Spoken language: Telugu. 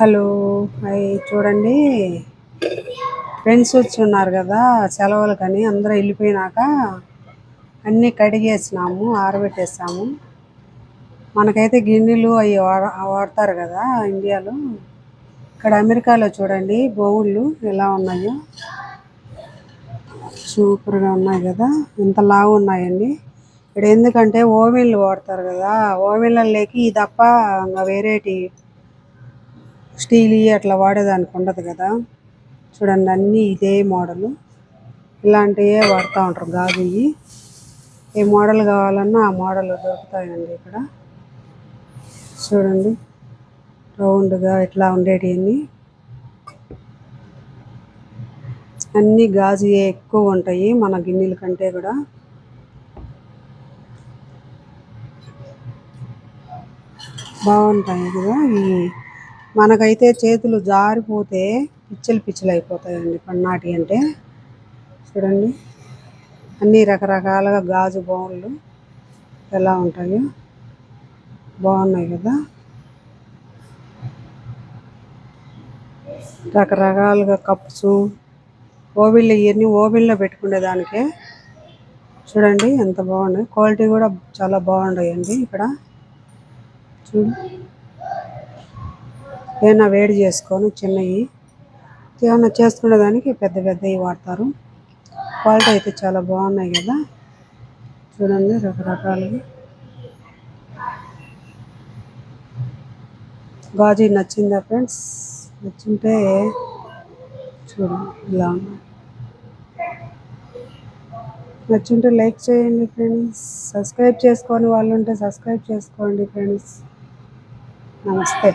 హలో. అవి చూడండి. ఫ్రెండ్స్ వచ్చి ఉన్నారు కదా సెలవులకని అందరూ వెళ్ళిపోయినాక అన్నీ కడిగేసినాము ఆరబెట్టేసాము. మనకైతే గిన్నెలు అవి వాడ వాడతారు కదా ఇండియాలో. ఇక్కడ అమెరికాలో చూడండి బౌళ్ళు ఎలా ఉన్నాయో. సూపర్గా ఉన్నాయి కదా ఎంత లావు ఉన్నాయండి. ఇక్కడ ఎందుకంటే ఓవెన్లు వాడతారు కదా ఓవెన్లలోకి తప్ప ఇంకా వేరేటి స్టీల్ అట్లా వాడేదానికి ఉండదు కదా. చూడండి అన్నీ ఇదే మోడలు. ఇలాంటివే వాడుతూ ఉంటారు గాజు ఏ మోడల్ కావాలన్నా ఆ మోడల్ దొరుకుతాయండి ఇక్కడ. చూడండి. రౌండ్గా ఇట్లా ఉండేటివన్నీ అన్నీ గాజుయే ఎక్కువ ఉంటాయి మన గిన్నెల కంటే కూడా. బాగుంటాయి కదా ఈ మనకైతే చేతులు జారిపోతే పిచ్చలు పిచ్చలు అయిపోతాయండి పన్నాటి అంటే. చూడండి. అన్ని రకరకాలుగా గాజు బౌళ్ళు ఎలా ఉంటాయో. బాగున్నాయి కదా. రకరకాలుగా కప్స్. ఓవెన్లు ఇవన్నీ ఓవెన్లో పెట్టుకునే దానికే. చూడండి ఎంత బాగున్నాయి. క్వాలిటీ కూడా చాలా బాగున్నాయండి ఇక్కడ. చూడు. ఏమైనా వేడి చేసుకొని చిన్నవి ఏమైనా చేసుకునే దానికి పెద్ద పెద్దవి వాడతారు. క్వాలిటీ అయితే చాలా బాగున్నాయి కదా. చూడండి రకరకాలుగా. గాజు నచ్చిందా ఫ్రెండ్స్? నచ్చింటే చూడండి ఇలా నచ్చుంటే లైక్ చేయండి ఫ్రెండ్స్. సబ్స్క్రైబ్ చేసుకొని వాళ్ళు ఉంటే సబ్స్క్రైబ్ చేసుకోండి ఫ్రెండ్స్. నమస్తే.